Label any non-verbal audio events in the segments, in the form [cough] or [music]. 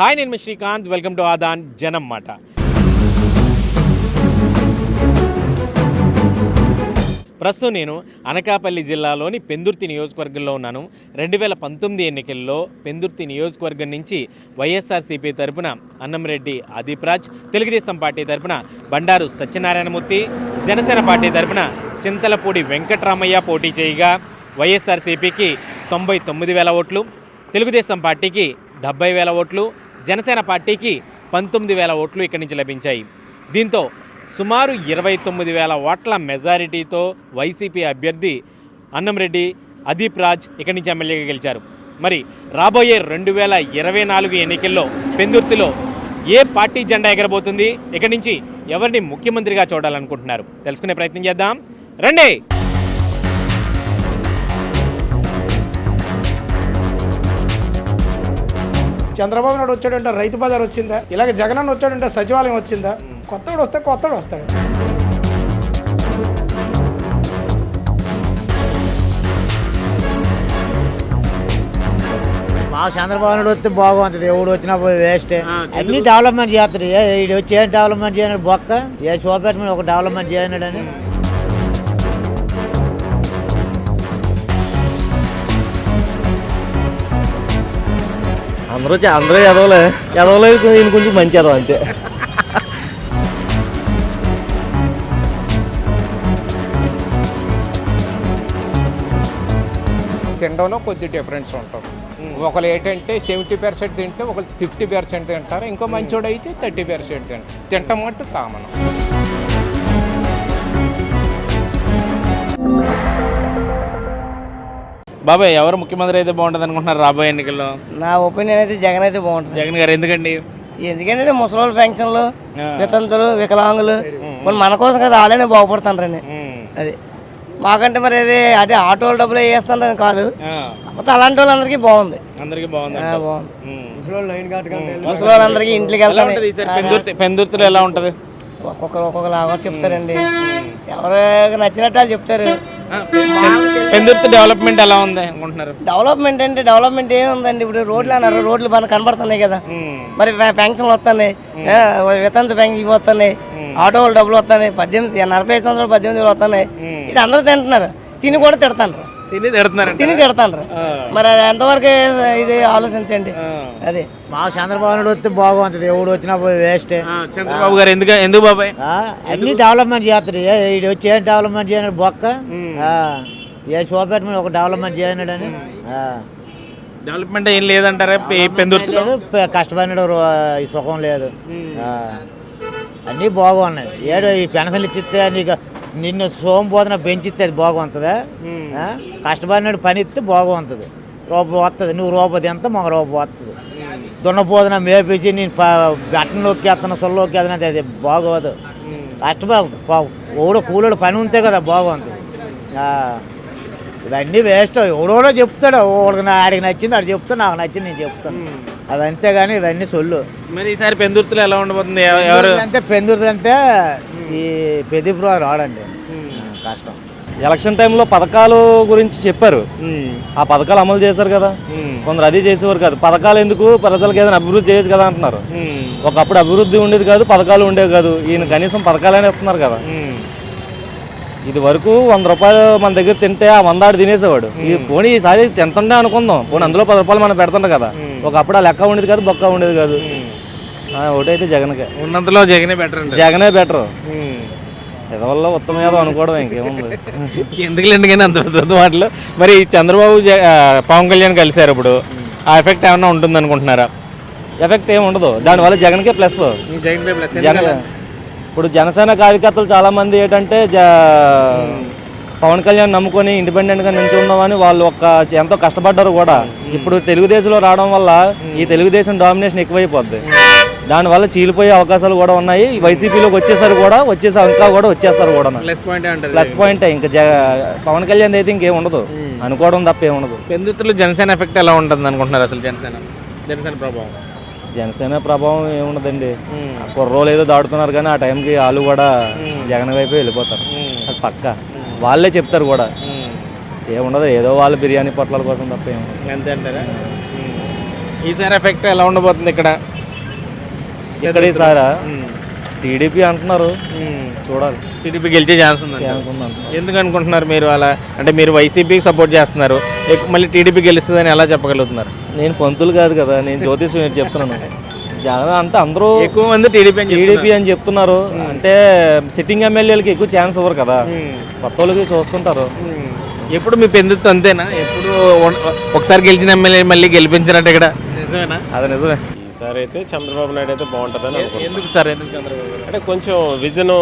Hi నేను మీ Srikanth. Welcome to Aadhan Janam Maata. ప్రస్తుతం నేను అనకాపల్లి జిల్లాలోని పెందుర్తి నియోజకవర్గంలో ఉన్నాను. రెండు వేల పంతొమ్మిది ఎన్నికల్లో పెందుర్తి నియోజకవర్గం నుంచి వైఎస్ఆర్సీపీ తరపున అన్నంరెడ్డి అదీప్ తెలుగుదేశం పార్టీ తరపున బండారు సత్యనారాయణమూర్తి జనసేన పార్టీ తరపున చింతలపూడి వెంకట్రామయ్య పోటీ చేయగా వైఎస్ఆర్సీపీకి తొంభై తొమ్మిది వేల ఓట్లు తెలుగుదేశం పార్టీకి డెబ్బై వేల ఓట్లు జనసేన పార్టీకి పంతొమ్మిది వేల ఓట్లు ఇక్కడి నుంచి లభించాయి. దీంతో సుమారు ఇరవై తొమ్మిది వేల ఓట్ల మెజారిటీతో వైసీపీ అభ్యర్థి అన్నంరెడ్డి అదీప్ రాజ్ ఇక్కడి నుంచి ఎమ్మెల్యేగా గెలిచారు. మరి రాబోయే రెండు వేల ఇరవై నాలుగు ఎన్నికల్లో పెందుర్తిలో ఏ పార్టీ జెండా ఎగరబోతుంది? ఇక్కడి నుంచి ఎవరిని ముఖ్యమంత్రిగా చూడాలనుకుంటున్నారు? తెలుసుకునే ప్రయత్నం చేద్దాం. రండి! చంద్రబాబు నాయుడు వచ్చాడంటే రైతు బజార్ వచ్చిందా? ఇలాగ జగనన్న వచ్చాడంటే సచివాలయం వచ్చిందా? కొత్తవాడు వస్తే కొత్తవాడు వస్తాడు. మా చంద్రబాబు నాయుడు వస్తే బాగుంటుంది ఎవడు వచ్చినా పోయి వేస్ట్ అన్ని డెవలప్మెంట్ చేస్తారు ఏ ఈడు వచ్చి ఏం డెవలప్మెంట్ చేయనాడు బొక్క. ఏ మీద ఒక డెవలప్మెంట్ చేయనాడని. అందరూ అందరూ ఎదవలే ఎదవలే ఈయన కొంచెం మంచి ఎదవ అంతే. తినడంలో కొద్ది డిఫరెన్స్ ఉంటుంది. ఒకరు ఏంటంటే సెవెంటీ పర్సెంట్ తింటే ఒకరు ఫిఫ్టీ పర్సెంట్ తింటారు. ఇంకో మంచోడు అయితే థర్టీ పర్సెంట్ తింటారు తింటాం మట్టు కామన్. బాబాయ్ ఎవరు ముఖ్యమంత్రి అయితే బాగుంటుంది అనుకుంటున్నారు రాబోయే ఎన్నికల్లో? నా ఒపీనియన్ అయితే జగన్ అయితే బాగుంటుంది. జగన్ గారు ఎందుకండి? ఎందుకంటే ముసలి పెన్షన్లు వితంతులు వికలాంగులు మరి మన కోసం కదా వాళ్ళనే బాగుపడుతుండ్రని అది. మాకంటే మరి అది అదే ఆటోల డబ్బులు వేస్తుందని కాదు. కాకపోతే అలాంటి వాళ్ళందరికీ బాగుంది. అందరికి బాగుంది. ముసలి వాళ్ళందరికీ ఇంటికి ఎలా ఉంటది ఈసారి వెళ్తాను పెందుర్తి పెందుర్తిలో ఎలా ఉంటది? ఒక్కొక్కరు ఒక్కొక్క లాగా చెప్తారండి ఎవరికి నచ్చినట్టు వాళ్ళు చెప్తారు. పెందుర్తి డెవలప్మెంట్ ఎలా ఉంది అనుకుంటున్నారు? డెవలప్మెంట్ అంటే డెవలప్మెంట్ ఏముందండి? ఇప్పుడు రోడ్లు అన్నారు రోడ్లు బాగా కనబడుతున్నాయి కదా. మరి పె- పెన్షన్లు వస్తున్నాయి. ఆ, వితంతు పెన్షన్ ఇవి వస్తున్నాయి. ఆటో వాళ్ళ డబ్బులు వస్తున్నాయి. పద్దెనిమిది నలభై ఐదు సంవత్సరాలు పద్దెనిమిది వస్తున్నాయి. ఇది అందరూ తింటున్నారు. తిని కూడా తిడతాండ్రు. తిని తిడుతున్నారంట. తిని తిడతాండ్రు. మరి అది ఎంతవరకు ఇది ఆలోచించండి. అది. మా చంద్రబాబు నాయుడు వస్తే బాగుంటుంది ఎవడు వచ్చినా పోయి వేస్ట్ చంద్రబాబు గారు ఎందుకు ఎందుకు బాబాయ్? అన్ని డెవలప్మెంట్ చేస్తారు ఈడు వచ్చి ఏం డెవలప్మెంట్ చేయనాడు బొక్క. ఆ, ఏ మీద ఒక డెవలప్మెంట్ చేయనాడని. డెవలప్మెంట్ ఏం లేదంటారా? పెందుర్తిలో? కష్టపడినాడు ఈ సుఖం లేదు. అన్నీ బాగున్నాయి. ఏడు ఈ పెన్షన్లు ఇచ్చితే నీకు నిన్ను సోమబోధన పెంచితే అది బాగుంటుందా? కష్టపడినాడు పని ఇస్తే బాగుంటుంది. రూపాయి వస్తుంది నువ్వు రూపాయి ఎంత మాకు రూపాయి వస్తుంది దున్నపోదన మేపేసి నేను బట్టను నొక్కేస్తాను సొల్లు నొక్కేస్తాను అది బాగోదు. కష్టపడ ఓడో కూలోడు పని ఉంటే కదా బాగుంటుంది. ఇవన్నీ వేస్ట్. ఎవడోడో చెప్తాడు. ఓడికి నా ఆడికి నచ్చింది ఆడు చెప్తాడు. నాకు నచ్చింది నేను చెప్తాను. అది అంతేగాని ఇవన్నీ సొల్లు. మరి ఈసారి పెందుర్తిలో ఎలా ఉండబోతుంది? ఎవ- ఎవరు? అంటే పెందుర్తి అంటే ఈ పెదిపురం రాడండి. కష్టం. ఎలక్షన్ టైంలో పథకాలు గురించి చెప్పారు. ఆ పథకాలు అమలు చేశారు కదా. కొందరు అది చేసేవారు కాదు. పథకాలు ఎందుకు ప్రజలకు ఏదైనా అభివృద్ధి చేయొచ్చు కదా అంటున్నారు. ఒకప్పుడు అభివృద్ధి ఉండేది కాదు పథకాలు ఉండేవి కాదు. ఈయన కనీసం పథకాలనే ఇస్తున్నారు కదా. ఇది వరకు వంద రూపాయలు మన దగ్గర తింటే ఆ వంద ఆడు తినేసేవాడు. ఈ పోనీ ఈసారి తింటుండే అనుకుందాం. పోనీ అందులో పది రూపాయలు మనం పెడుతుండే కదా. ఒకప్పుడు ఆ లెక్క ఉండేది కాదు బొక్క ఉండేది కాదు. ఒకటైతే జగన్కే. ఉన్నంతలో జగనే బెటర్ జగనే బెటర్ ఎదవల్ల ఉత్తమ యాదవ్ అనుకోవడం ఇంకేముంది. [laughs] ఎందుకులేండి కానీ అంత మాటలు. మరి చంద్రబాబు పవన్ కళ్యాణ్ కలిశారు ఇప్పుడు. ఆ ఎఫెక్ట్ ఏమన్నా ఉంటుంది అనుకుంటున్నారా ఎఫెక్ట్ ఏమి ఉండదు. దానివల్ల జగన్కే ప్లస్ జగన్ ఇప్పుడు జనసేన కార్యకర్తలు చాలా మంది ఏంటంటే జ పవన్ కళ్యాణ్ నమ్ముకొని ఇండిపెండెంట్గా నిల్చుందామని వాళ్ళు ఒక ఎంతో కష్టపడ్డారు కూడా. ఇప్పుడు తెలుగుదేశంలో రావడం వల్ల ఈ తెలుగుదేశం డామినేషన్ ఎక్కువైపోద్ది. దానివల్ల చీలిపోయే అవకాశాలు కూడా ఉన్నాయి. వైసీపీలోకి వచ్చేసారు కూడా వచ్చేసి ఇంకా కూడా వచ్చేస్తారు కూడా. ప్లస్ పాయింట్ ఇంకా పవన్ కళ్యాణ్ అయితే ఇంకేం ఉండదు. అనుకోవడం తప్ప ఏం ఉండదు. పెందుతులు జనసేన ఎఫెక్ట్ ఎలా ఉంటుంది అనుకుంటున్నారు అసలు జనసేన? జనసేన ప్రభావం. జనసేన ప్రభావం ఏముండదండి. కుర్రోలు ఏదో దాడుతున్నారు కానీ ఆ టైంకి వాళ్ళు కూడా జగన్ వైపు వెళ్ళిపోతారు. అది పక్క. వాళ్ళే చెప్తారు కూడా. ఏముండదు ఏదో వాళ్ళ బిర్యానీ పొట్లాల కోసం తప్ప ఏముండదు అంతే అంటారా? ఈసారి ఎఫెక్ట్ ఎలా ఉండబోతుంది ఇక్కడ? ఇక్కడ ఈసారా టీడీపీ అంటున్నారు. చూడాలి. టీడీపీ గెలిచే ఛాన్స్ ఉంది ఛాన్స్ ఉంది. ఎందుకు అనుకుంటున్నారు మీరు అలా? అంటే మీరు వైసీపీకి సపోర్ట్ చేస్తున్నారు. ఎక్కు- మళ్ళీ టీడీపీ గెలుస్తుందని ఎలా చెప్పగలుగుతున్నారు? నేను పంతులు కాదు కదా నేను జ్యోతిష్యం ఏంటి చెప్తున్నాను. జగన్ అంటే అందరూ ఎక్కువ మంది టీడీపీ టీడీపీ అని చెప్తున్నారు. అంటే సిట్టింగ్ ఎమ్మెల్యేలకి ఎక్కువ ఛాన్స్ ఇవ్వరు కదా. కొత్త వాళ్ళకి చూస్తుంటారు. ఎప్పుడు మీ పెందుతు అంతేనా? ఎప్పుడు ఒ- ఒకసారి గెలిచిన ఎమ్మెల్యే మళ్ళీ గెలిపించారంటే ఇక్కడ? నిజమేనా అది నిజమే. ఈసారి అయితే చంద్రబాబు నాయుడు అయితే బాగుంటుందని ఎందుకు సార్? ఎందుకు చంద్రబాబు గారు? అంటే కొంచెం విజన్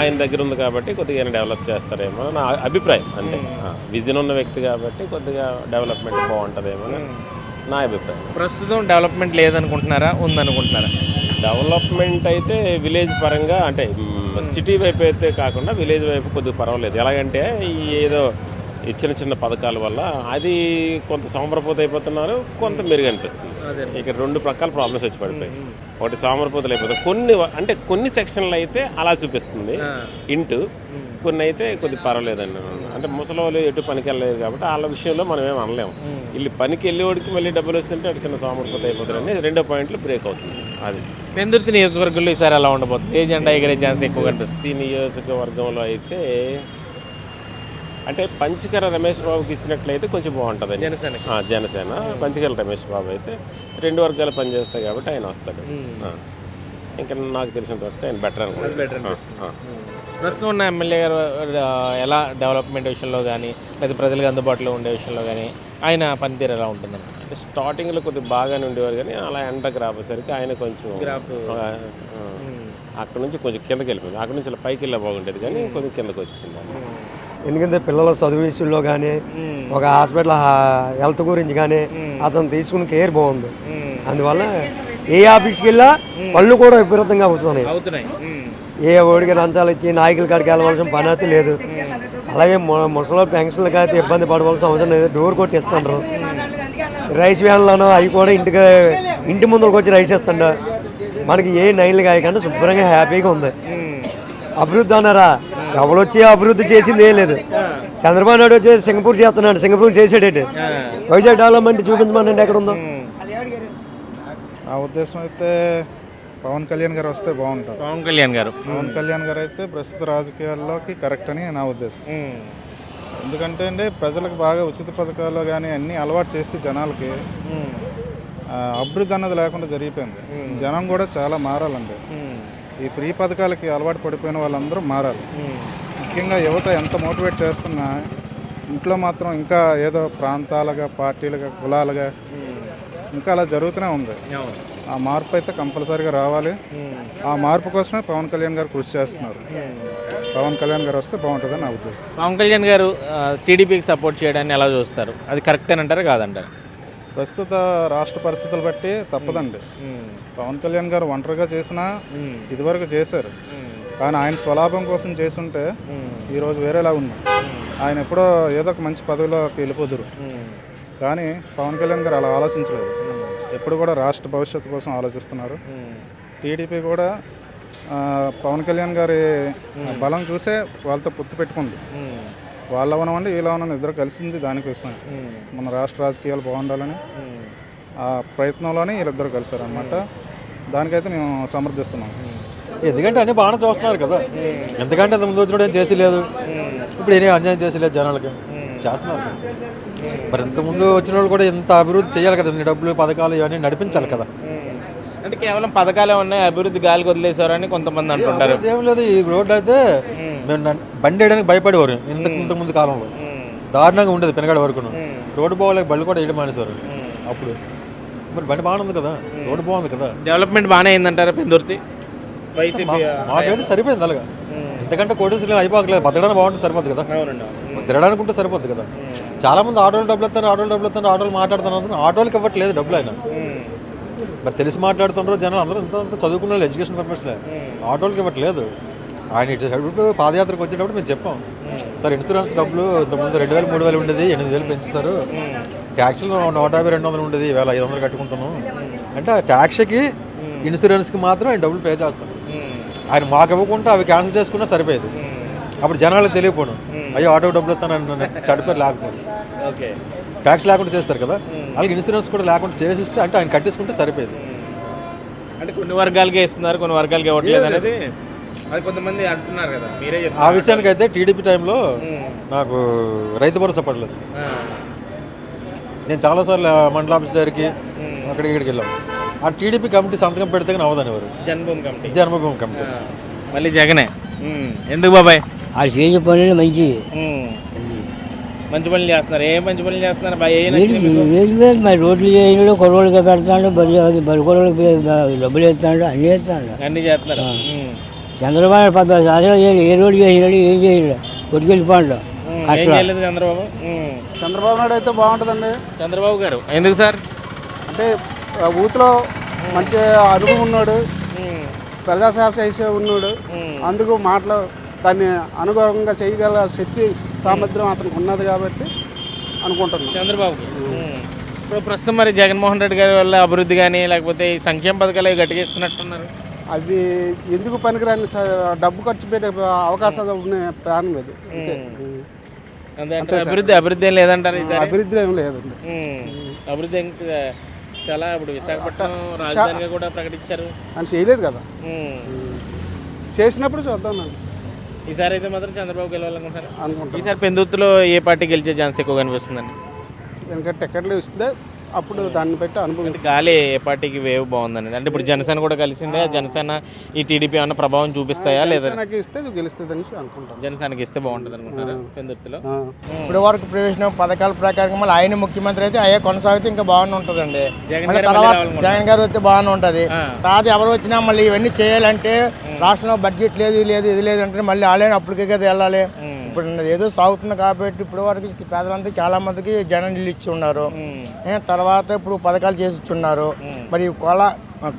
ఆయన దగ్గర ఉంది కాబట్టి కొద్దిగా డెవలప్ చేస్తారేమో నా అభిప్రాయం అంటే విజన్ ఉన్న వ్యక్తి కాబట్టి కొద్దిగా డెవలప్మెంట్ బాగుంటుందేమో అని నా అభిప్రాయం. ప్రస్తుతం డెవలప్మెంట్ లేదనుకుంటున్నారా? ఉందనుకుంటున్నారా? డెవలప్మెంట్ అయితే విలేజ్ పరంగా అంటే సిటీ వైపు అయితే కాకుండా విలేజ్ వైపు కొద్దిగా పర్వాలేదు. ఎలాగంటే ఈ ఏదో ఈ చిన్న చిన్న పథకాల వల్ల అది కొంత సోమరపోత అయిపోతున్నారు కొంత మెరుగు అనిపిస్తుంది ఇక రెండు ప్రకాల ప్రాబ్లమ్స్ వచ్చి పడిపోయి ఒకటి సోమరపోతలు అయిపోతాయి. కొన్ని అంటే కొన్ని సెక్షన్లు అయితే అలా చూపిస్తుంది. ఇంటూ. కొన్ని అయితే కొద్ది పర్వాలేదండి. అంటే ముసలి వాళ్ళు ఎటు పనికి వెళ్ళలేదు కాబట్టి వాళ్ళ విషయంలో మనం ఏం అనలేము. వీళ్ళు పనికి వెళ్ళేవాడికి మళ్ళీ డబ్బులు వస్తుంటే అటు చిన్న సోమరపోత అయిపోతారని రెండో పాయింట్లు బ్రేక్ అవుతుంది. అది. పెందుర్తి నియోజకవర్గంలో ఈసారి ఎలా ఉండబోతుంది. ఏ జెండా ఎగిరే ఛాన్స్ ఎక్కువ కనిపిస్తుంది? నియోజకవర్గంలో అయితే అంటే పంచకర రమేష్ బాబుకి ఇచ్చినట్లయితే కొంచెం బాగుంటుంది జనసేన జనసేన. పంచకర రమేష్ బాబు అయితే రెండు వర్గాలు పనిచేస్తాయి కాబట్టి ఆయన వస్తాడు. ఇంకా నాకు తెలిసినంత వరకు ఆయన బెటర్ అనుకుంటాను ప్రస్తుతం ఉన్న ఎమ్మెల్యే గారు ఎలా డెవలప్మెంట్ విషయంలో కానీ లేదా ప్రజలకు అందుబాటులో ఉండే విషయంలో కానీ ఆయన పనితీరు ఎలా ఉంటుందని అంటే స్టార్టింగ్లో కొద్దిగా బాగానే ఉండేవారు కానీ అలా ఎండకు రాబోసరికి ఆయన కొంచెం. అక్కడ నుంచి కొంచెం కిందకి వెళ్ళిపోయింది. అక్కడ నుంచి ఇలా పైకి వెళ్ళా బాగుండేది కానీ కొంచెం కిందకి వచ్చేసింది. ఎందుకంటే పిల్లల చదువు విషయంలో కానీ ఒక హాస్పిటల్ హెల్త్ గురించి కానీ అతను తీసుకున్న కేర్ బాగుంది. అందువల్ల ఏ ఆఫీస్కి వెళ్ళా పళ్ళు కూడా విపరీతంగా అవుతున్నాయి. ఏ ఓడికి లంచాలు ఇచ్చి నాయకుల కాడికి వెళ్ళవలసిన పని అయితే లేదు. అలాగే ముసలి పెన్షన్లకి అయితే ఇబ్బంది పడవలసిన అవసరం లేదు. డోర్ కొట్టి ఇస్తుండ్రు రైస్ వ్యాన్లను అవి కూడా ఇంటికి ఇంటి ముందుకు వచ్చి రైస్ ఇస్తుండ మనకి ఏ నైన్లు కాయకుండా శుభ్రంగా హ్యాపీగా ఉంది. అభివృద్ధి అన్నారా? ఎవరు వచ్చి అభివృద్ధి చేసింది ఏం లేదు. చంద్రబాబు నాయుడు వచ్చి సింగపూర్ చేస్తున్నాడు సింగపూర్ చేసేటట్టు. వైజాగ్ డెవలప్మెంట్ చూపించమనండి ఎక్కడ ఉందో నా ఉద్దేశం అయితే పవన్ కళ్యాణ్ గారు వస్తే బాగుంటుంది. పవన్ కళ్యాణ్ గారు. పవన్ కళ్యాణ్ గారు అయితే ప్రస్తుత రాజకీయాల్లోకి కరెక్ట్ అని నా ఉద్దేశం. ఎందుకంటే అండి ప్రజలకు బాగా ఉచిత పథకాలు కానీ అన్నీ అలవాటు చేసి జనాలకి అభివృద్ధి అన్నది లేకుండా జరిగిపోయింది. జనం కూడా చాలా మారాలండి. ఈ ఫ్రీ పథకాలకి అలవాటు పడిపోయిన వాళ్ళందరూ మారాలి. ముఖ్యంగా యువత ఎంత మోటివేట్ చేస్తున్నా ఇంట్లో మాత్రం ఇంకా ఏదో ప్రాంతాలుగా పార్టీలుగా కులాలుగా ఇంకా అలా జరుగుతూనే ఉంది. ఆ మార్పు అయితే కంపల్సరీగా రావాలి. ఆ మార్పు కోసమే పవన్ కళ్యాణ్ గారు కృషి చేస్తున్నారు. పవన్ కళ్యాణ్ గారు వస్తే బాగుంటుందని నా ఉద్దేశం. పవన్ కళ్యాణ్ గారు టీడీపీకి సపోర్ట్ చేయడాన్ని ఎలా చూస్తారు? అది కరెక్ట్ అని అంటారా కాదంటారా? ప్రస్తుత రాష్ట్ర పరిస్థితులు బట్టి తప్పదండి. పవన్ కళ్యాణ్ గారు ఒంటరిగా చేసినా ఇదివరకు చేశారు. కానీ ఆయన స్వలాభం కోసం చేసుంటే ఈరోజు వేరేలా ఉంది. ఆయన ఎప్పుడో ఏదో ఒక మంచి పదవిలోకి వెళ్ళిపోదురు. కానీ పవన్ కళ్యాణ్ గారు అలా ఆలోచించలేదు. ఎప్పుడు కూడా రాష్ట్ర భవిష్యత్తు కోసం ఆలోచిస్తున్నారు. టీడీపీ కూడా పవన్ కళ్యాణ్ గారి బలం చూసే వాళ్ళతో పొత్తు పెట్టుకుంది. వాళ్ళ అవనమండి వీళ్ళ అవనం ఇద్దరు కలిసింది దానికోసం మన రాష్ట్ర రాజకీయాలు బాగుండాలని. ఆ ప్రయత్నంలోనే వీళ్ళిద్దరు కలిశారనమాట దానికైతే మేము సమర్థిస్తున్నాం. ఎందుకంటే అన్ని బాగానే చూస్తున్నారు కదా. ఎందుకంటే ఇంత ముందు వచ్చినప్పుడు ఏం చేసి లేదు. ఇప్పుడు ఏమీ అన్యాయం చేసి లేదు జనాలకి. చేస్తున్నారు మరి ఇంత ముందు వచ్చిన వాళ్ళు కూడా ఇంత అభివృద్ధి చేయాలి కదా. ఇన్ని డబ్బులు పథకాలు ఇవన్నీ నడిపించాలి కదా. అంటే కేవలం పథకాలే ఉన్నాయి అభివృద్ధి గాలికి వదిలేశారని కొంతమంది అంటుంటారు. ఏం లేదు ఈ రోడ్డు అయితే మేము. నన్- బండి వేయడానికి భయపడేవారు ఇంత ఇంత ముందు కాలంలో. దారుణంగా ఉండేది పెనగాడ వరకు రోడ్డు బాగోలేక బళ్ళు కూడా వేయడం మానేశారు. అప్పుడు. మరి బండి బాగానే ఉంది కదా? రోడ్డు బాగుంది కదా? డెవలప్మెంట్ బాగానే అయిందంటారా పెందుర్తి? మాకైతే సరిపోయింది అలాగా. ఎందుకంటే కోటేశ్వరం అయిపోకలేదు బతకడానికి బాగుంటుంది సరిపోద్ది కదా? తిరగడానికి ఉంటే సరిపోద్ది కదా? చాలా మంది ఆటోలు డబ్బులు ఇస్తారు ఆటోలు డబ్బులు ఇస్తారు ఆటోలు మాట్లాడుతున్నారు ఆటోలకి ఇవ్వట్లేదు డబ్బులు ఆయన. మరి తెలిసి మాట్లాడుతుండ్రు జనాలు అందరూ ఇంత అంత చదువుకున్న వాళ్ళు ఎడ్యుకేషన్ పర్పస్లే. ఆటోలకి ఇవ్వట్లేదు. ఆయన ఇటు సైడ్ పాదయాత్రకు వచ్చేటప్పుడు మేము చెప్పాం. సార్ ఇన్సూరెన్స్ డబ్బులు ఇంతకుముందు రెండు వేలు మూడు వేలు ఉండేది ఎనిమిది వేలు పెంచుతారు. ట్యాక్స్లో నూట యాభై రెండు వందలు ఉండేది వేల ఐదు వందలు కట్టుకుంటాము అంటే ఆ ట్యాక్స్కి ఇన్సూరెన్స్కి మాత్రం ఆయన డబ్బులు పే చేస్తాం ఆయన మాకు ఇవ్వకుండా అవి క్యాన్సిల్ చేసుకున్నా సరిపోయేది. అప్పుడు జనాలకు తెలియపోను. అయ్యో ఆటో డబ్బులు ఇస్తాను చడిపోయి లేకపోను ఓకే. ట్యాక్స్ లేకుండా చేస్తారు కదా. వాళ్ళకి ఇన్సూరెన్స్ కూడా లేకుండా చేసిస్తే అంటే ఆయన కట్టేసుకుంటే సరిపోయేది. అంటే కొన్ని వర్గాలకే ఇస్తున్నారు కొన్ని వర్గాలకి ఇవ్వట్లేదు అనేది అది కొంతమంది అంటున్నారు కదా మీరే ఆ విషయానికి అయితే టీడీపీ టైంలో నాకు రైతు భరోసా పడలేదు. నేను చాలాసార్లు మండల ఆఫీస్ దగ్గరికి అక్కడికి ఇక్కడికి వెళ్ళాం. ఆ టీడీపీ కమిటీ సంతకం పెడితే అవదని ఎవరు? జన్మభూమి కమిటీ. జన్మభూమి కమిటీ. మళ్ళీ జగనే. ఎందుకు బాబాయ్? ఆ చేసే పనులు మంచి. మంచి పనులు చేస్తున్నారు. ఏ మంచి పనులు చేస్తున్నారు? లేదు మరి రోడ్లు చేయడు కొరవలుగా పెడతాడు బడి బడి కొరవలకు డబ్బులు ఎత్తాడు అన్నీ ఎత్తాడు. అన్ని చేస్తున్నారు. చంద్రబాబు పద్నాలుగు సంవత్సరాలు చేయడు ఏ రోడ్డు చేసినాడు ఏం చేయడు కొట్టుకెళ్ళిపోండు. చంద్రబాబు. చంద్రబాబు నాయుడు అయితే బాగుంటుందండి. చంద్రబాబు గారు ఎందుకు సార్? అంటే ఆ ఊతిలో మంచి అనుభవం ఉన్నాడు. ప్రజాసేవ చేసే ఉన్నాడు. అందుకు మాటలు దాన్ని అనుగుణంగా చేయగల శక్తి సామర్థ్యం అతనికి ఉన్నది కాబట్టి అనుకుంటున్నాను చంద్రబాబుకి ఉమ్. ఇప్పుడు ప్రస్తుతం మరి జగన్మోహన్ రెడ్డి గారి వల్ల అభివృద్ధి కానీ లేకపోతే ఈ సంక్షేమ పథకాలు అవి గట్టిగా ఇస్తున్నట్టున్నారు. అవి ఎందుకు పనికిరాని డబ్బు ఖర్చు పెట్టే అవకాశాలు ఉన్న ప్రాణం అంతే. అంటే అభివృద్ధి అభివృద్ధి ఏం లేదంటారు అభివృద్ధి ఏం లేదండి. అభివృద్ధి చాలా ఇప్పుడు విశాఖపట్నం రాజధానిగా కూడా ప్రకటించారు. అని చేయలేదు కదా. చేసినప్పుడు చూద్దాం ఈసారి అయితే మాత్రం చంద్రబాబు గెలవాలనుకుంటారు అనుకుంటాను ఈసారి పెందుత్తులో ఏ పార్టీ గెలిచే ఛాన్స్ ఎక్కువ కనిపిస్తుందండి? ఎందుకంటే టికెట్లు ఇస్తే అప్పుడు దాన్ని బట్టి అనుభవం. అంటే గాలి ఏ పార్టీకి వేవ్ బాగుందండి. అంటే ఇప్పుడు జనసేన కూడా కలిసిందే. జనసేన ఈ టీడీపీ ఏమన్నా ప్రభావం చూపిస్తాయా లేదా? నాకు ఇస్తే గెలుస్తుంది అనేసి అనుకుంటాను. జనసేనకి ఇస్తే బాగుంటుంది అనుకుంటారు? పెందుర్తిలో. ఇప్పుడు వరకు ప్రవేశం పథకాల ప్రకారం మళ్ళీ ఆయన ముఖ్యమంత్రి అయితే అయ్యే కొనసాగితే ఇంకా బాగానే ఉంటుందండి. జగన్ మళ్ళీ గారు తర్వాత. జగన్ గారు వస్తే బాగానే ఉంటుంది. తర్వాత ఎవరు వచ్చినా మళ్ళీ ఇవన్నీ చేయాలంటే రాష్ట్రంలో బడ్జెట్ లేదు ఇది లేదు ఇది లేదు అంటే మళ్ళీ ఆలయం అప్పటికే కదా వెళ్ళాలి. ఇప్పుడు ఏదో సాగుతుంది కాబట్టి ఇప్పుడు వరకు పేదలంతా చాలా మందికి జనం ఇల్లు ఇచ్చి ఉన్నారు. తర్వాత ఇప్పుడు పథకాలు చేసి ఇచ్చున్నారు. మరి కొల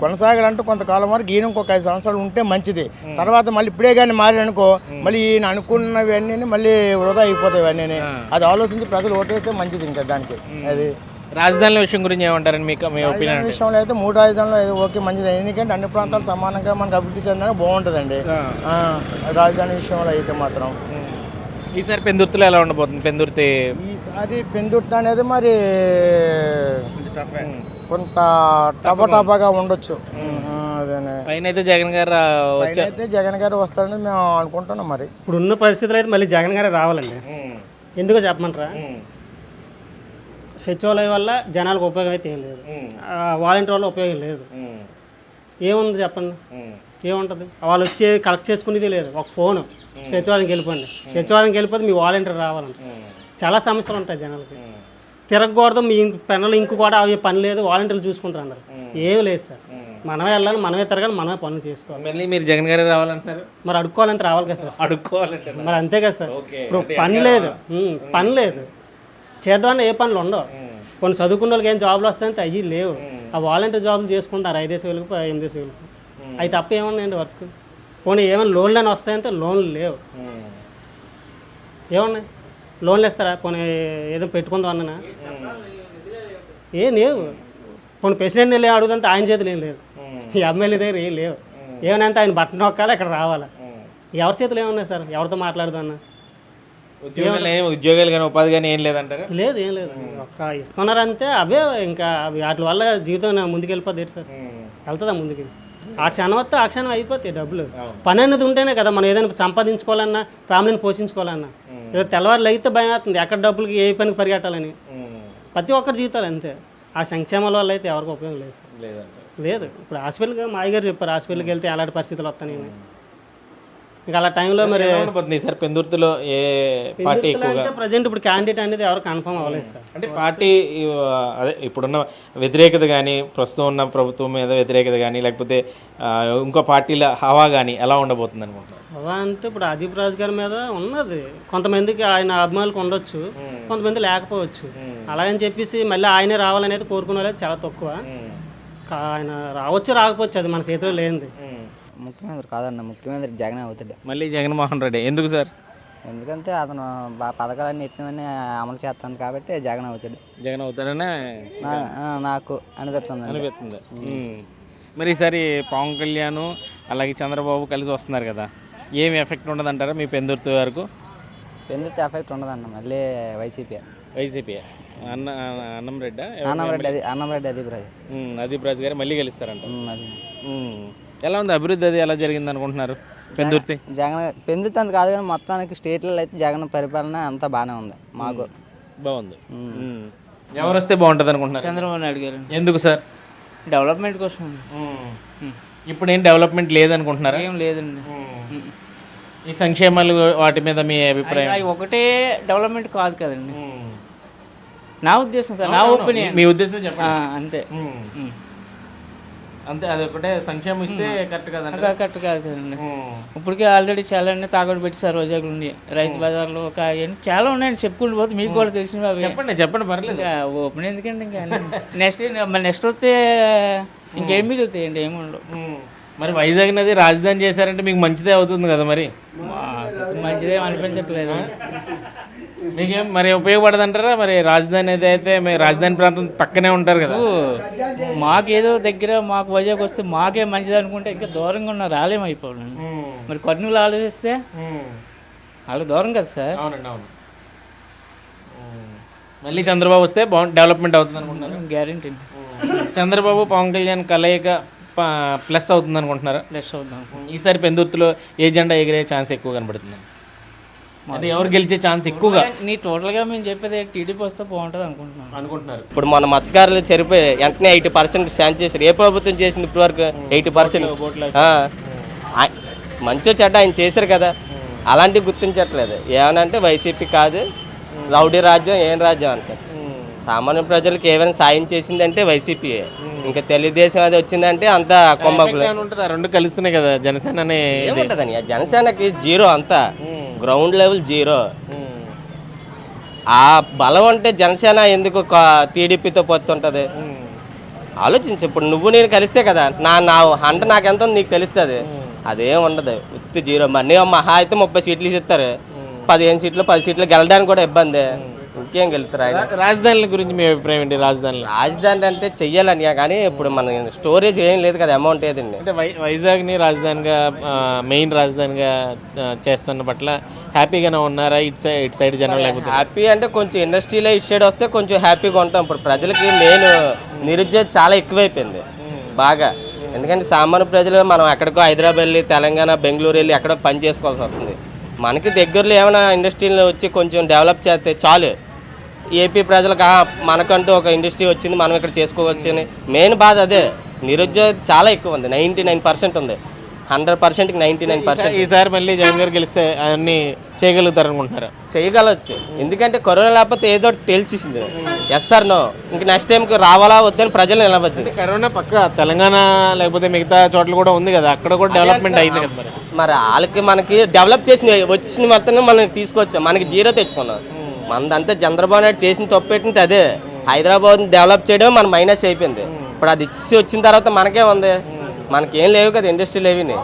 కొనసాగాలంటే కొంతకాలం వరకు ఈయన ఇంకొక ఐదు సంవత్సరాలు ఉంటే మంచిది. తర్వాత మళ్ళీ ఇప్పుడే కానీ మారి అనుకో మళ్ళీ ఈయన అనుకున్నవన్నీ మళ్ళీ వృధా అయిపోతాయి ఇవన్నీ అది ఆలోచించి ప్రజలు ఓటైతే మంచిది ఇంకా దానికి. అది. రాజధానుల విషయం గురించి ఏమంటారండి మీకు మీ ఒపీనియన్ విషయంలో అయితే మూడు రాజధానులు అయితే ఓకే మంచిది. ఎందుకంటే అన్ని ప్రాంతాలు సమానంగా మనకు అభివృద్ధి చెందడానికి బాగుంటుందండి. రాజధాని విషయంలో అయితే మాత్రం. ఈసారి పెందుర్తిలో ఎలా ఉండబోతుంది? పెందుర్తి? ఈసారి పెందుర్తి అనేది మరి కొంత టపా టపాగా ఉండొచ్చు. పైన అయితే జగన్ గారు అయితే జగన్ గారు వస్తారని మేము అనుకుంటున్నాం మరి. ఇప్పుడు ఉన్న పరిస్థితులు అయితే మళ్ళీ జగన్ గారే రావాలండి. ఎందుకో చెప్పమంటారా? సచివాలయం వల్ల జనాలకు ఉపయోగం అయితే ఏం లేదు. వాలంటీర్ వల్ల ఉపయోగం లేదు. ఏముంది చెప్పండి? ఏముంటుంది? వాళ్ళు వచ్చి కలెక్ట్ చేసుకునేది లేదు. ఒక ఫోను. సచివాలయంకి వెళ్ళిపోండి. సచివాలయంకి వెళ్ళిపోతే మీ వాలంటీర్ రావాలంట. చాలా సమస్యలు ఉంటాయి జనాలకి. తిరగకూడదు మీ పెన్నులు ఇంకు కూడా అవి పని లేదు వాలంటీర్లు చూసుకుంటారు అన్నారు ఏం లేదు సార్. మనమే వెళ్ళాలి మనమే తిరగాలి మనమే పనులు చేసుకోవాలి. మళ్ళీ మీరు జగన్ గారే రావాలంటున్నారు? మరి అడుక్కోవాలంత రావాలి కదా సార్. అడుక్కోవాలంటే మరి అంతే కదా సార్. ఇప్పుడు పని లేదు. పని లేదు. చేద్దామని ఏ పనులు ఉండవు. కొన్ని చదువుకున్న వాళ్ళకి ఏం జాబ్లు వస్తాయంటే అవి లేవు. ఆ వాలంటీర్ జాబ్లు చేసుకుంటారు. ఐదేసి వేలకు ఎనిమిదేసి వేలకు. అవి తప్ప ఏమన్నాయండి వర్క్? పోనీ ఏమైనా లోన్లు అని వస్తాయంటే లోన్లు లేవు. ఏమున్నాయి? లోన్లు ఇస్తారా? పోనీ ఏదో పెట్టుకుందాం అన్నా ఏ లేవు. పోనీ ప్రెసిడెంట్ వెళ్ళి అడుగుదంటే ఆయన చేతులు ఏం లేదు. ఈ ఎమ్మెల్యే దగ్గర ఏం లేవు. ఏమనంటే ఆయన బట్టన్ నొక్కాలి ఇక్కడ రావాలా. ఎవరి చేతులు ఏమున్నాయి సార్? ఎవరితో మాట్లాడదన్నా ఉద్యోగాలు కానీ ఉపాధి కానీ ఏం లేదంటారు? లేదు ఏం లేదు. ఒక్క ఇస్తున్నారంటే అవే ఇంకా అవి వాటి వల్ల జీవితం ముందుకు వెళ్ళిపోద్ది సార్? వెళ్తుందా ముందుకి? ఆ క్షణం వస్తే ఆ క్షణం అయిపోతాయి డబ్బులు. పని అనేది ఉంటేనే కదా మనం ఏదైనా సంపాదించుకోవాలన్నా ఫ్యామిలీని పోషించుకోవాలన్నా. ఇలా తెల్లవారు అయితే భయం అవుతుంది ఎక్కడ డబ్బులకి ఏ పనికి పరిగెట్టాలని. ప్రతి ఒక్కరి జీవితాలు అంతే. ఆ సంక్షేమాల వల్ల అయితే ఎవరికి ఉపయోగం లేదు. లేదు. ఇప్పుడు హాస్పిటల్కి మా గారు చెప్పారు హాస్పిటల్కి వెళ్తే ఎలాంటి పరిస్థితులు వస్తాయి ఇంకా అలా టైంలో మరి ఉండబోతుంది సార్? పెందుర్తిలో ఏ పార్టీ ఎక్కువగా? ప్రజెంట్ ఇప్పుడు క్యాండిడేట్ అనేది ఎవరు కన్ఫర్మ్ అవ్వలేదు సార్. అంటే పార్టీ అదే ఇప్పుడున్న వ్యతిరేకత కానీ ప్రస్తుతం ఉన్న ప్రభుత్వం మీద వ్యతిరేకత కానీ లేకపోతే ఇంకో పార్టీల హవా కానీ ఎలా ఉండబోతుంది అనుకుంటున్నారు? అవా అంటే ఇప్పుడు అదీప్ రాజు గారి మీద ఉన్నది. కొంతమందికి ఆయన అభిమానులకు ఉండొచ్చు కొంతమంది లేకపోవచ్చు. అలాగని చెప్పేసి మళ్ళీ ఆయనే రావాలనేది కోరుకునే చాలా తక్కువ. ఆయన రావచ్చు రాకపోవచ్చు అది మన చేతిలో లేనిది. ముఖ్యమంత్రి కాదన్న ముఖ్యమంత్రి జగన్ అవుతాడు. మళ్ళీ జగన్మోహన్ రెడ్డి. ఎందుకు సార్? ఎందుకంటే అతను బా పథకాలన్నీ ఎట్టినవన్నీ అమలు చేస్తాను కాబట్టి జగన్ అవుతాడు. జగన్ అవుతారనే నా- నాకు అనిపిస్తుంది అనిపిస్తుంది. ఉమ్. మరి ఈసారి పవన్ కళ్యాణ్ అలాగే చంద్రబాబు కలిసి వస్తున్నారు కదా. ఏమి ఎఫెక్ట్ ఉండదంటారా మీ పెందుర్తి వరకు? పెందుతో ఎఫెక్ట్ ఉండదన్న మళ్ళీ వైసీపీ. వైసీపీ. అన్న అన్నం రెడ్డా? అది అన్నంరెడ్డి అది బ్రదర్ అదీప్ రాజు. గారు మళ్ళీ గెలుస్తారంట. ఉమ్. ఎలా ఉంది అభివృద్ధి అది ఎలా జరిగింది అనుకుంటున్నారు? పెందుర్తి? జగన్ పెందుతంది కాదు కానీ మొత్తానికి స్టేట్లలో అయితే జగన్ పరిపాలన అంతా బాగానే ఉంది మాకు. బాగుంది. ఎవరు వస్తే బాగుంటుంది అనుకుంటున్నారు? చంద్రబాబు నాయుడు గారు. ఎందుకు సార్? డెవలప్మెంట్ కోసం. ఇప్పుడు ఏం డెవలప్మెంట్ లేదనుకుంటున్నారా? ఏం లేదండి. ఈ సంక్షేమాలు వాటి మీద మీ అభిప్రాయం? అవి ఒకటే డెవలప్మెంట్ కాదు కదండి. నా ఉద్దేశం సార్ నా. ఒపీనియన్. మీ ఉద్దేశం చెప్పండి. అంతే. అంతే అది ఒకటే సంక్షేమం ఇస్తే కరెక్ట్ కదండి. కరెక్ట్ కాదు కదండి. ఇప్పటికే ఆల్రెడీ చాలా అన్ని తాకట్టు పెట్టేశారు రోజాకులు ఉండి రైతు బజార్లు ఒక అవన్నీ చాలా ఉన్నాయండి చెప్పుకుంటూ పోతే మీకు కూడా తెలిసినవి అవి చెప్పండి చెప్పండి పర్లేదు. ఓపెన్ ఎందుకండి ఇంకా? నెక్స్ట్ నెక్స్ట్ వస్తే ఇంకేం మిగులుతాయండి ఏమి ఉండవు. మరి వైజాగ్ నది రాజధాని చేశారంటే మీకు మంచిదే అవుతుంది కదా మరి? మంచిదేం అనిపించట్లేదు. మీకేం మరి ఉపయోగపడదంటారా? మరి రాజధాని అయితే మీరు రాజధాని ప్రాంతం పక్కనే ఉంటారు కదా. మాకేదో దగ్గర మాకు వైజాగ్ వస్తే మాకే మంచిది అనుకుంటే ఇంకా దూరంగా ఉన్న రాలేం అయిపోవాలి మరి కర్నూలు ఆలోచిస్తే వాళ్ళు దూరం కదా సార్. అవునండి అవును. మళ్ళీ చంద్రబాబు వస్తే బాగు డెవలప్మెంట్ అవుతుంది అనుకుంటున్నారు? గ్యారంటీ చంద్రబాబు పవన్ కళ్యాణ్ కలయిక ప్లస్ అవుతుంది అనుకుంటున్నారా? ప్లస్ అవుతాం ఈసారి పెందుర్తిలో ఏ జెండా ఎగిరే ఛాన్స్ ఎక్కువ కనబడుతుంది అంటే ఎవరు గెలిచే ఛాన్స్ ఎక్కువగా. నీ టోటల్గా మేము చెప్పేది టీడీపీ వస్తే బాగుంటుంది అనుకుంటున్నాం అనుకుంటున్నారు. ఇప్పుడు మన మత్స్యకారులు చనిపోయి వెంటనే ఎయిటీ పర్సెంట్ శాంతి చేశారు. ఏ ప్రభుత్వం చేసింది ఇప్పటి వరకు ఎయిటీ పర్సెంట్? మంచో చెడ్డ ఆయన చేశారు కదా. అలాంటివి గుర్తించట్లేదు. ఏమనంటే వైసీపీ కాదు రౌడీ రాజ్యం ఏం రాజ్యం అంటే. సామాన్య ప్రజలకు ఏమైనా సాయం చేసిందంటే వైసీపీ ఇంకా తెలుగుదేశం అది వచ్చిందంటే అంతా ఉంటుంది ఆ రెండు కలుస్తున్నాయి కదా జనసేన అనే. ఏముంటదని జనసేనకి జీరో అంతా. Ground level zero. ఆ బలం అంటే జనసేన ఎందుకు టీడీపీతో పొత్తుంటది ఆలోచించు ఇప్పుడు నువ్వు నేను కలిస్తే కదా నా నా అంట నాకెంత ఉంది నీకు తెలుస్తుంది. అదేం ఉండదు. ఉత్తి జీరో. మనీ మహా అయితే ముప్పై సీట్లు ఇస్తారు పదిహేను సీట్లు పది సీట్లు గెలడానికి కూడా ఇబ్బంది. ఇంకేం గెలుస్తారు ఆయన? రాజధానుల గురించి మీ అభిప్రాయం ఏంటి? రాజధానులు రాజధాని అంటే చెయ్యాలని కానీ ఇప్పుడు మన స్టోరేజ్ ఏం లేదు కదా అమౌంట్ ఏదండి అంటే వై వైజాగ్ని రాజధానిగా మెయిన్ రాజధానిగా చేస్తున్న పట్ల హ్యాపీగానే ఉన్నారా? ఇటు సైడ్ ఇటు సైడ్ జనం లేకపోతే? హ్యాపీ అంటే కొంచెం ఇండస్ట్రీలో ఇటు సైడ్ వస్తే కొంచెం హ్యాపీగా ఉంటాం. ఇప్పుడు ప్రజలకి మెయిన్ నిరుద్యోగం చాలా ఎక్కువైపోయింది బాగా. ఎందుకంటే సామాన్య ప్రజలు మనం ఎక్కడికో హైదరాబాద్ వెళ్ళి తెలంగాణ బెంగళూరు వెళ్ళి ఎక్కడో పని చేసుకోవాల్సి వస్తుంది. మనకి దగ్గరలో ఏమైనా ఇండస్ట్రీలో వచ్చి కొంచెం డెవలప్ చేస్తే చాలు. ఏపీ ప్రజలకు "ఆ, మనకంటూ ఒక ఇండస్ట్రీ వచ్చింది మనం ఇక్కడ చేసుకోవచ్చు అని. మెయిన్ బాధ అదే నిరుద్యోగం చాలా ఎక్కువ ఉంది నైంటీ నైన్ పర్సెంట్ ఉంది. హండ్రెడ్ పర్సెంట్కి నైంటీ నైన్ పర్సెంట్. ఈసారి మళ్ళీ జగన్ గారు గెలిస్తే అవన్నీ చేయగలుగుతారు అనుకుంటున్నారా చేయగలవచ్చు. ఎందుకంటే కరోనా లేకపోతే ఏదో తేల్చేసింది. ఎస్ఆర్ నో ఇంక నెక్స్ట్ టైంకి రావాలా వద్దని ప్రజలు నిలవచ్చు కరోనా పక్క తెలంగాణ లేకపోతే మిగతా చోట్ల కూడా ఉంది కదా అక్కడ కూడా డెవలప్మెంట్ అయింది కదా మరి. వాళ్ళకి మనకి డెవలప్ చేసిన వచ్చిన మొత్తం మనం తీసుకొచ్చాం. మనకి జీరో తెచ్చుకున్నాం. మనదంతా చంద్రబాబు నాయుడు చేసిన తప్పు ఏంటంటే అదే. హైదరాబాద్ డెవలప్ చేయడం మన మైనస్ అయిపోయింది. ఇప్పుడు అది ఇచ్చి వచ్చిన తర్వాత మనకే ఉంది. మనకేం లేవు కదా ఇండస్ట్రీలు ఏవిని.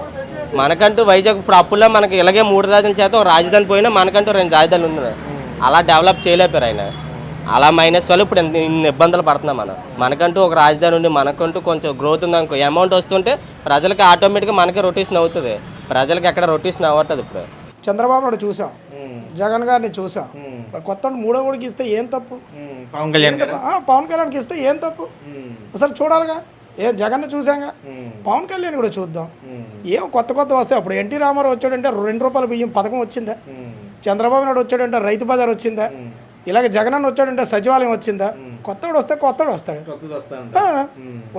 మనకంటూ వైజాగ్ ఇప్పుడు అప్పుల్లో మనకి ఇలాగే మూడు రాజధాని చేత ఒక రాజధాని పోయినా మనకంటూ రెండు రాజధానులు ఉంది అలా డెవలప్ చేయలేపారు ఆయన. అలా మైనస్ వల్ల ఇప్పుడు ఇన్ని ఇన్ని ఇబ్బందులు పడుతున్నాం మనం. మనకంటూ ఒక రాజధాని ఉండి మనకంటూ కొంచెం గ్రోత్ ఉంది అనుకో. అమౌంట్ వస్తుంటే ప్రజలకి ఆటోమేటిక్గా మనకే రొటేషన్ అవుతుంది. ప్రజలకి ఎక్కడ రొటేషన్ అవ్వట్లేదు ఇప్పుడు. చంద్రబాబు నాయుడు చూసాం. జగన్ గారిని చూసాం. కొత్త మూడో ఓడికి ఇస్తే ఏం తప్పు? పవన్ కళ్యాణ్ పవన్ కళ్యాణ్కి ఇస్తే ఏం తప్పు? ఒకసారి చూడాలిగా. ఏ జగన్ చూసాంగా పవన్ కళ్యాణ్ కూడా చూద్దాం. ఏం కొత్త కొత్త వస్తాయి. అప్పుడు ఎన్టీ రామారావు వచ్చాడంటే రెండు రూపాయల బియ్యం పథకం వచ్చిందా? చంద్రబాబు నాయుడు వచ్చాడంటే రైతు బజార్ వచ్చిందా? ఇలాగ జగనన్న వచ్చాడంటే సచివాలయం వచ్చిందా? కొత్తవాడు వస్తే కొత్తవాడు వస్తాడు.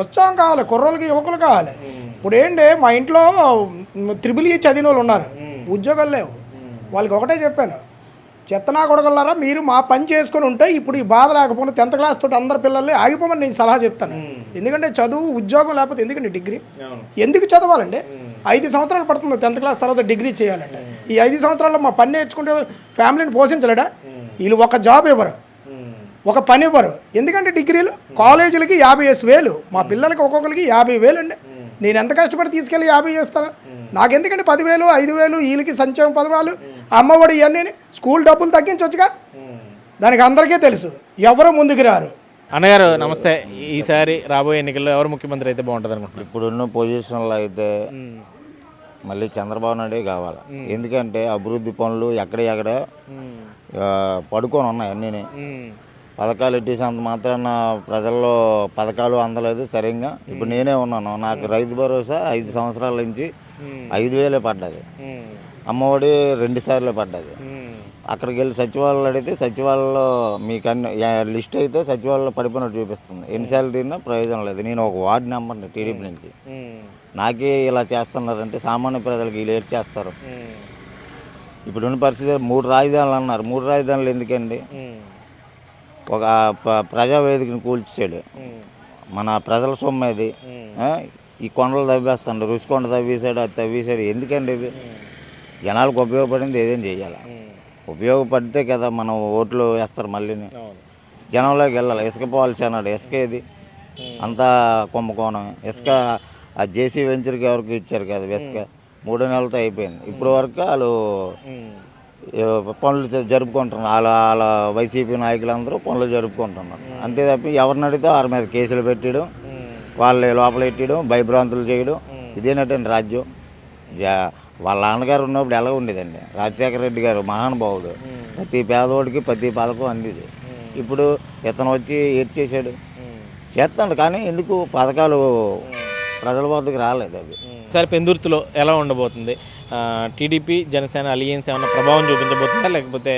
ఉత్సాహం కావాలి. కుర్రోళ్ళకి యువకులు కావాలి. ఇప్పుడు ఏంటి? మా ఇంట్లో త్రిబుల్ ఈ చదివిన వాళ్ళు ఉన్నారు. ఉద్యోగాలు లేవు. వాళ్ళకి ఒకటే చెప్పాను. చెత్తనా కొడగలరా మీరు మా పని చేసుకొని ఉంటే ఇప్పుడు ఈ బాధ లేకపోతే టెన్త్ క్లాస్ తోటి అందరు పిల్లల్ని ఆగిపోమని నేను సలహా చెప్తాను. ఎందుకంటే చదువు ఉద్యోగం లేకపోతే ఎందుకండి డిగ్రీ? ఎందుకు చదవాలండి? ఐదు సంవత్సరాలు పడుతుంది టెన్త్ క్లాస్ తర్వాత డిగ్రీ చేయాలంటే. ఈ ఐదు సంవత్సరాల్లో మా పని నేర్చుకుంటే ఫ్యామిలీని పోషించలేడా? వీళ్ళు ఒక జాబ్ ఇవ్వరు. ఒక పని ఇవ్వరు. ఎందుకంటే డిగ్రీలు? కాలేజీలకి యాభై వేలు. మా పిల్లలకి ఒక్కొక్కరికి యాభై వేలు అండి నేను ఎంత కష్టపడి తీసుకెళ్ళి యాభై చేస్తాను? నాకెందుకంటే పదివేలు ఐదు వేలు వీళ్ళకి సంక్షేమ పదవాలు అమ్మఒడి ఇవన్నీ? స్కూల్ డబ్బులు తగ్గించవచ్చుగా దానికి అందరికీ తెలుసు. ఎవరు ముందుకు రారు? అన్నగారు నమస్తే. ఈసారి రాబోయే ఎన్నికల్లో ఎవరు ముఖ్యమంత్రి అయితే బాగుంటుంది అనుకుంటున్నారు? ఇప్పుడున్న పొజిషన్లో అయితే మళ్ళీ చంద్రబాబు నాయుడే కావాలి. ఎందుకంటే అభివృద్ధి పనులు ఎక్కడ ఎక్కడ పడుకొని ఉన్నాయి అన్నీ పథకాలు ఇట్టేసినంత మాత్రాన ప్రజల్లో పథకాలు అందలేదు సరిగ్గా. ఇప్పుడు నేనే ఉన్నాను. నాకు రైతు భరోసా ఐదు సంవత్సరాల నుంచి ఐదు వేలే పడ్డది. అమ్మఒడి రెండు సార్లు పడ్డది. అక్కడికి వెళ్ళి సచివాలయాలు అడిగితే సచివాలయంలో మీకు అన్ని లిస్ట్ అయితే సచివాలయంలో పడిపోయినట్టు చూపిస్తుంది. ఎన్నిసార్లు తిన్నా ప్రయోజనం లేదు. నేను ఒక వార్డు నెంబర్ని టీడీపీ నుంచి. నాకే ఇలా చేస్తున్నారంటే సామాన్య ప్రజలకు వీళ్ళు ఏం చేస్తారు? ఇప్పుడున్న పరిస్థితి మూడు రాజధానులు అన్నారు. మూడు రాజధానులు ఎందుకండి? ఒక ప్రజావేదికని కూల్చాడు మన ప్రజల సొమ్ము అది? ఈ కొండలు తవ్వేస్తాడు రుచికొండ తవ్వేశాడు అది తవ్వేశాడు. ఎందుకండి ఇవి? జనాలకు ఉపయోగపడింది ఏదేం చేయాలి? ఉపయోగపడితే కదా మనం ఓట్లు వేస్తారు మళ్ళీని. జనంలోకి వెళ్ళాలి. ఇసుక పోవాల్సి అన్నాడు. ఇసుక ఏది? అంతా కుంభకోణం. ఇసుక ఆ జేసీ వెంచర్కి ఎవరికి ఇచ్చారు కదా ఇసుక? మూడు నెలలతో అయిపోయింది. ఇప్పుడు వరకు వాళ్ళు పనులు జరుపుకుంటున్నారు. వాళ్ళ వాళ్ళ వైసీపీ నాయకులందరూ పనులు జరుపుకుంటున్నారు. అంతే తప్ప ఎవరిని అడిగితే వారి మీద కేసులు పెట్టడం వాళ్ళని లోపల పెట్టడం భయభ్రాంతులు చేయడం ఇదేనటండి రాజ్యం. జా వాళ్ళ నాన్నగారు ఉన్నప్పుడు ఎలా ఉండేదండి? రాజశేఖర రెడ్డి గారు మహానుభావుడు. ప్రతి పేదవాడికి ప్రతి పథకం అందిది. ఇప్పుడు ఇతను వచ్చి ఏడ్ చేశాడు. చేస్తాడు కానీ ఎందుకు? పథకాలు ప్రజల వద్దకు రాలేదు అవి. సార్ పెందుర్తిలో ఎలా ఉండబోతుంది? టీడీపీ జనసేన అలియన్స్ ఏమైనా ప్రభావం చూపించబోతుందా? లేకపోతే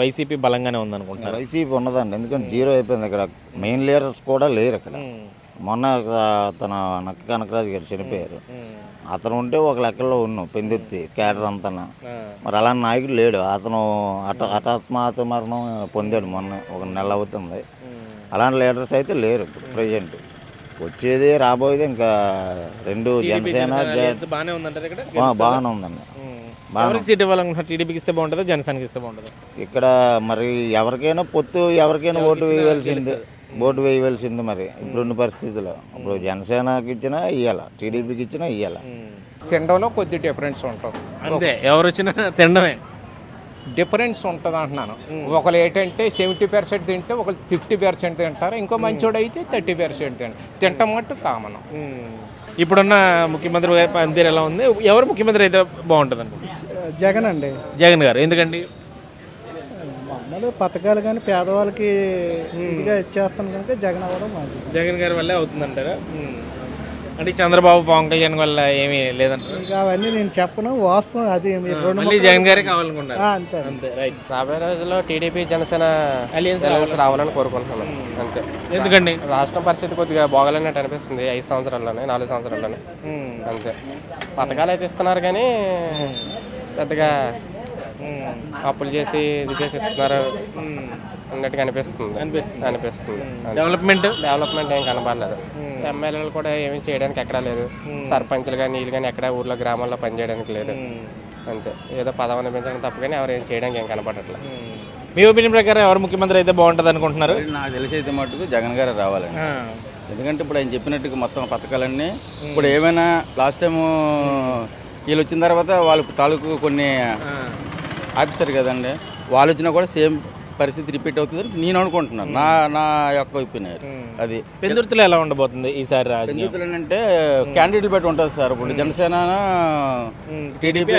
వైసీపీ బలంగానే ఉందనుకుంటున్నారు? వైసీపీ ఉన్నదండి. ఎందుకంటే జీరో అయిపోయింది ఇక్కడ. మెయిన్ లీడర్స్ కూడా లేరు ఇక్కడ. మొన్న తన నక్క కనకరాజు గారు చనిపోయారు. అతను ఉంటే ఒక లెక్కలో ఉన్నాం పెందెత్తి కేడర్ అంతా మరి అలాంటి నాయకుడు లేడు. అతను హఠ హఠాత్మాత మరణం పొందాడు మొన్న ఒక నెల అవుతుంది. అలాంటి లీడర్స్ అయితే లేరు ఇప్పుడు ప్రజెంట్ వచ్చేది రాబోయేది ఇంకా రెండు జనసేన బాగానే ఉందంటారు ఇక్కడ? బాగానే ఉందండి. బాగానే ఎవరికి సీట్ ఇవ్వాలనుకుంటున్నారు? టీడీపీకి ఇస్తే బాగుంటుందా? జనసేనకి ఇస్తే బాగుంటుందా? ఇక్కడ మరి ఎవరికైనా పొత్తు ఎవరికైనా ఓటు వేయవలసింది. ఓటు వేయవలసింది మరి. ఇప్పుడున్న పరిస్థితుల్లో ఇప్పుడు జనసేనకి ఇచ్చినా ఇవ్వాల టీడీపీకి ఇచ్చినా ఇవ్వాల తినడంలో కొద్ది డిఫరెన్స్ ఉంటుంది. అంతే. ఎవరు వచ్చినా తినడమే. డిఫరెన్స్ ఉంటుంది అంటున్నాను. ఒకరు ఏంటంటే సెవెంటీ పర్సెంట్ తింటే ఒకరు ఫిఫ్టీ పర్సెంట్ తింటారు. ఇంకో మంచోడు అయితే థర్టీ పర్సెంట్ తింటారు తింటాం మట్టు కామన్. ఇప్పుడున్న ముఖ్యమంత్రి పనితీరు ఎలా ఉంది? ఎవరు ముఖ్యమంత్రి అయితే బాగుంటుంది అనుకుంటున్నారు? జగన్ అండి. జగన్ గారు. ఎందుకండి? మామూలు పథకాలు కానీ పేదవాళ్ళకి ఇదిగా ఇచ్చేస్తాను కనుక జగన్ అవ్వడం జగన్ గారి వల్లే అవుతుందంటారా? అంటే చంద్రబాబు పవన్ కళ్యాణ్ వల్ల ఏమీ లేదంటారు? ఇంకా అవన్నీ నేను చెప్పను వాస్తవం అది మీరు రెండు మళ్ళీ ముక్కలు- జగన్ గారే కావాలనుకుంటున్నారు. ఆ, అంతే. అంతే రైట్ రాబోయే రోజుల్లో టీడీపీ జనసేన Alliance రావాలని కోరుకుంటున్నాను. అంతే. ఎందుకండి? రాష్ట్రం పరిస్థితి కొద్దిగా బాగలేనట్టు అనిపిస్తుంది ఐదు సంవత్సరాల్లోనే నాలుగు సంవత్సరాల్లోనే. అంతే. పథకాలు అయితే ఇస్తున్నారు కానీ పెద్దగా అప్పులు చేసి ఇది చేసి ఇస్తున్నారు అన్నట్టుగా అనిపిస్తుంది. అనిపిస్తుంది. అనిపిస్తుంది. డెవలప్మెంట్ డెవలప్మెంట్ ఏం కనబడలేదు. ఎమ్మెల్యేలు కూడా ఏమీ చేయడానికి ఎక్కడా లేదు. సర్పంచ్లు కానీ వీళ్ళు కానీ ఎక్కడ ఊర్లో గ్రామాల్లో పనిచేయడానికి లేదు. అంతే. ఏదో పదవి అనిపించడం తప్ప కానీ ఎవరు ఏం చేయడానికి ఏం కనపడట్లేదు మీ ఒపీనియన్ ప్రకారం ఎవరు ముఖ్యమంత్రి అయితే బాగుంటుంది అనుకుంటున్నారు? నాకు తెలిసి అయితే మటుకు జగన్ గారు రావాలండి. ఎందుకంటే ఇప్పుడు ఆయన చెప్పినట్టుగా మొత్తం పథకాలన్నీ ఇప్పుడు ఏమైనా లాస్ట్ టైం వీళ్ళు వచ్చిన తర్వాత వాళ్ళు తాలూకు కొన్ని ఆఫీసర్ కదండి వాళ్ళు వచ్చినా కూడా సేమ్ పరిస్థితి రిపీట్ అవుతుందని నేను అనుకుంటున్నాను. నా నా యొక్క ఒపీనియన్ అది. పెందుర్తిలో ఎలా ఉండబోతుంది ఈసారి పెందుతులు అంటే క్యాండిడేట్లు బట్టి ఉంటుంది సార్. ఇప్పుడు జనసేన టీడీపీ.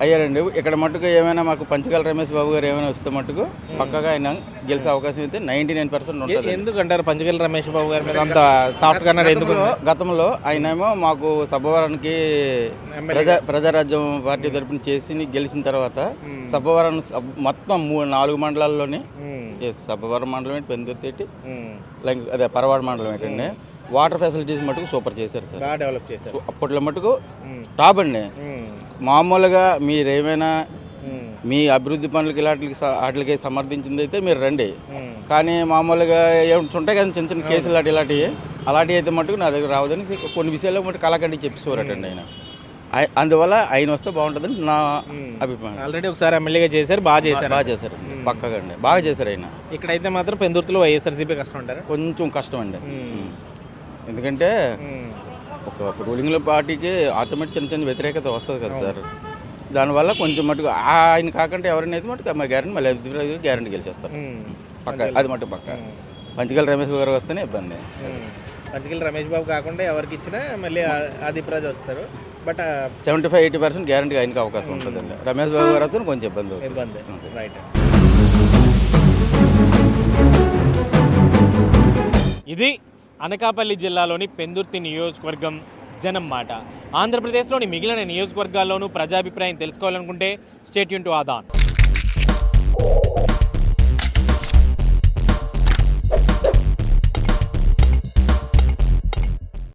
అయ్యారండి. ఇక్కడ మట్టుకు ఏమైనా మాకు పంచగల రమేష్ బాబు గారు ఏమైనా వస్తే మట్టుకు పక్కగా ఆయన గెలిచే అవకాశం అయితే నైంటీ నైన్ పర్సెంట్ ఉంటుంది ఎందుకంటారు పంచగల్ రమేష్ బాబు గారి మీద అంత సాఫ్ట్ ఎందుకు గతంలో- గతంలో ఆయనేమో మాకు సభవరానికి ప్రజా ప్రజారాజ్యం పార్టీ తరపున చేసి గెలిచిన తర్వాత సభవరం మొత్తం మూడు నాలుగు మండలాల్లోని సభవరం మండలం ఏంటి? పెందుర్తి లైక్ అదే పరవాడ మండలం ఏంటండి? వాటర్ ఫెసిలిటీస్ మటుకు సూపర్ చేశారు సార్. డెవలప్ చేశారు. అప్పట్లో మటుకు టాప్ అండి. మామూలుగా మీరు ఏమైనా మీ అభివృద్ధి పనులకి ఇలాంటికి వాటికి సమర్థించింది అయితే మీరు రండి. కానీ మామూలుగా ఏమిటి ఉంటాయి కదా చిన్న చిన్న కేసులు లాంటి ఇలాంటివి. అలాంటివి అయితే మటుకు నా దగ్గర రావద్దని కొన్ని విషయాల్లో మటుకు కళాకండి చెప్పేసేవారటండి ఆయన. ఆయ- అందువల్ల ఆయన వస్తే బాగుంటుందని నా అభిప్రాయం. ఆల్రెడీ ఒకసారి ఎమ్మెల్యేగా చేశారు బాగా చేశారు. బాగా చేశారు. పక్కగా అండి. బాగా చేశారు ఆయన. ఇక్కడైతే మాత్రం పెందుర్తిలో వైఎస్ఆర్సీపీ కష్టం అంటారు? కొంచెం కష్టం అండి. ఎందుకంటే ఒక రూలింగ్ పార్టీకి ఆటోమేటిక్ చిన్న చిన్న వ్యతిరేకత వస్తుంది కదా సార్. దానివల్ల కొంచెం మటుకు ఆయన కాకుండా ఎవరైనా అయితే మటుకు మా గ్యారెంటీ మళ్ళీ గ్యారెంటీ గెలిచేస్తారు. పక్క. అది మటుకు పక్క. పంచగల రమేష్ గారు వస్తేనే ఇబ్బంది. పంచగిరి రమేష్ బాబు కాకుండా ఎవరికి ఇచ్చినా మళ్ళీ ఆ- ఆదిప్ రాజు వస్తారు. But seventy five eighty percent guarantee ఆయనకి అవకాశం ఉంటుందండి. రమేష్ బాబు గారు అయితే కొంచెం ఇబ్బంది. ఇబ్బంది. రైట్. ఇది అనకాపల్లి జిల్లాలోని పెందుర్తి నియోజకవర్గం జనం మాట. ఆంధ్రప్రదేశ్లోని మిగిలిన నియోజకవర్గాల్లోనూ ప్రజాభిప్రాయం తెలుసుకోవాలనుకుంటే స్టేట్ యూన్ టు ఆదాన్.